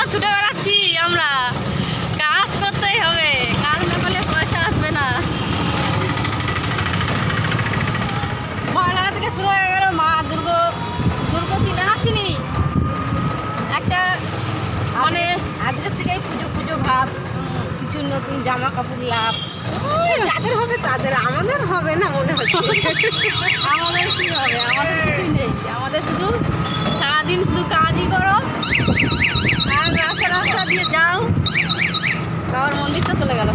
জন্য ছুটে বেড়াচ্ছি আমরা। কাজ করতেই হবে। কাজ না করলে পয়সা আসবে না। পড়ালেখা থেকে শুরু হয়ে গেল মা দুর্গ। দুর্গ দিনে আসিনি। একটা মানে আজকের থেকে পুজো পুজো ভাব কিছু নতুন জামা কাপড় লাভ যাদের হবে তাদের আমাদের হবে না মনে হচ্ছে? আমাদের কি হবে? আমাদের আর রাস্তা রাস্তা দিয়ে যাও। আবার মন্দিরটা চলে গেল।